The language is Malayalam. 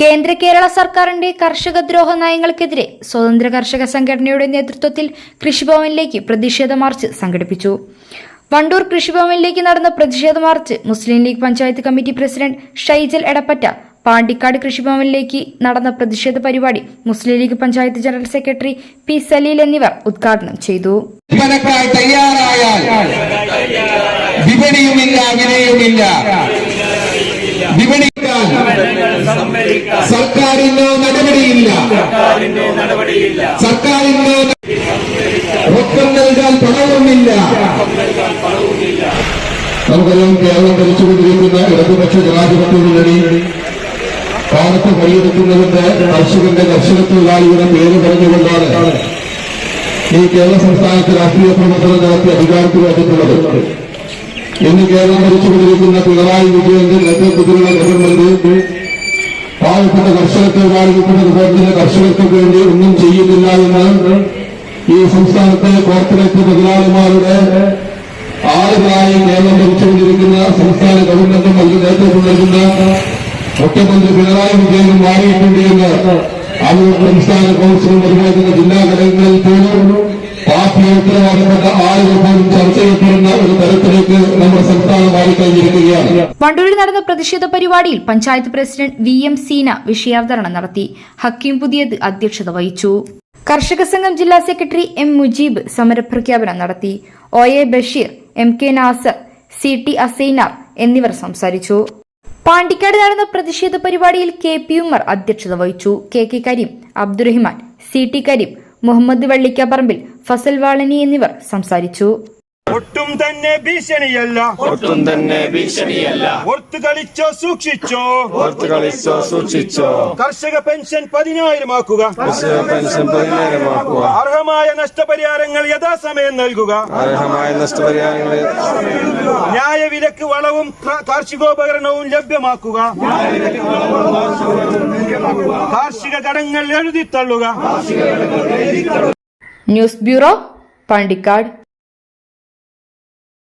കേന്ദ്ര കേരള സർക്കാരിന്റെ കർഷക ദ്രോഹ നയങ്ങൾക്കെതിരെ സ്വതന്ത്ര കർഷക സംഘടനയുടെ നേതൃത്വത്തിൽ കൃഷിഭവനിലേക്ക് പ്രതിഷേധ മാർച്ച് സംഘടിപ്പിച്ചു. വണ്ടൂർ കൃഷിഭവനിലേക്ക് നടന്ന പ്രതിഷേധ march Muslim League panchayat committee president Shaijal Edappatta Pandikkad കൃഷിഭവനിലേക്ക് നടന്ന പ്രതിഷേധ പരിപാടി Muslim League panchayat general secretary P Saleel എന്നിവർ ഉദ്ഘാടനം ചെയ്തു. വിപണിയുമില്ല വിലയുമില്ല. വിപണിക്കാൻ സർക്കാരിന് നടപടിയില്ല. സർക്കാരിന് ഒപ്പം നൽകാൻ പണവുമില്ല. നമുക്കെല്ലാം കേരളം ഭരിച്ചുകൊണ്ടിരിക്കുന്ന ഇടതുപക്ഷ ജനാധിപത്യ മുന്നണി കാലത്ത് പണിയെടുക്കുന്നതിന്റെ കർഷകന്റെ കർഷക തൊഴിലാളിയുടെ പേര് പറഞ്ഞുകൊണ്ടാണ് ഈ കേരള സംസ്ഥാനത്ത് രാഷ്ട്രീയ പ്രവർത്തനം നടത്തി അധികാരത്തിൽ വന്നിട്ടുള്ളത് ഇന്ന് കേരളം ഭരിച്ചുകൊണ്ടിരിക്കുന്ന പിണറായി വിജയന്റെ നേതൃത്വത്തിലുള്ള ഗവൺമെന്റ് പാവപ്പെട്ട കർഷകർക്ക് അതുപോലെ തന്നെ കർഷകർക്ക് വേണ്ടി ഒന്നും ചെയ്യുന്നില്ല എന്ന് ഈ സംസ്ഥാനത്തെ കോർപ്പറേറ്റ് മുതലാളിമാരുടെ ആളുകളായി കേരളം ഭരിച്ചുകൊണ്ടിരിക്കുന്ന സംസ്ഥാന ഗവൺമെന്റും അതിന് നേതൃത്വം നൽകുന്ന മുഖ്യമന്ത്രി പിണറായി വിജയനും മാറിയിട്ടുണ്ട് എന്ന് അവരുടെ സംസ്ഥാന കൌൺസിലും അതുപോലെ തന്നെ ജില്ലാ ഘടകങ്ങളിൽ പോലും പാർട്ടി ഉത്തരവാദപ്പെട്ട ആളുകൾ പോലും ചർച്ച ചെയ്യപ്പെടുന്ന ഒരു വണ്ടൂരിൽ നടന്ന പ്രതിഷേധ പരിപാടിയിൽ panchayat president V M Seena വിഷയാവതരണം നടത്തി. ഹക്കീം പുതിയത് അധ്യക്ഷത വഹിച്ചു. കർഷക സംഘം ജില്ലാ സെക്രട്ടറി എം മുജീബ് സമരപ്രഖ്യാപനം നടത്തി. O A Basheer M K Nasar C T Asainar എന്നിവർ സംസാരിച്ചു. പാണ്ടിക്കാട് നടന്ന പ്രതിഷേധ പരിപാടിയിൽ കെ പി ഉമ്മർ അധ്യക്ഷത വഹിച്ചു. K K Kareem Abdurahiman C T Kareem Muhammad വള്ളിക്കപ്പറമ്പിൽ Fazal Valani എന്നിവർ സംസാരിച്ചു. ഒട്ടും തന്നെ ഭീഷണിയല്ല. ഒട്ടും തന്നെ ഭീഷണിയല്ല. ഓർത്ത് കളിച്ചോ സൂക്ഷിച്ചോ. ഓർത്ത് കളിച്ചോ സൂക്ഷിച്ചോ. കർഷക പെൻഷൻ പതിനായിരമാക്കുക കർഷക പെൻഷൻ പതിനായിരമാക്കുക അർഹമായ നഷ്ടപരിഹാരങ്ങൾ യഥാസമയം നൽകുക. അർഹമായ നഷ്ടപരിഹാരങ്ങൾ ന്യായവിലക്ക് വളവും കാർഷികോപകരണവും ലഭ്യമാക്കുക. കാർഷിക കടങ്ങൾ എഴുതിത്തള്ളുക ന്യൂസ് ബ്യൂറോ പാണ്ടിക്കാട്.